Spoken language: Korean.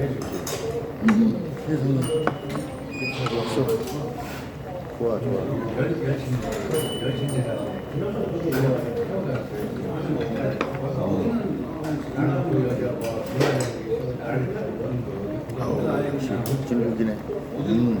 세상에. 좋았어. 좋아, 좋아. 아우, 역시 진국이네. 음.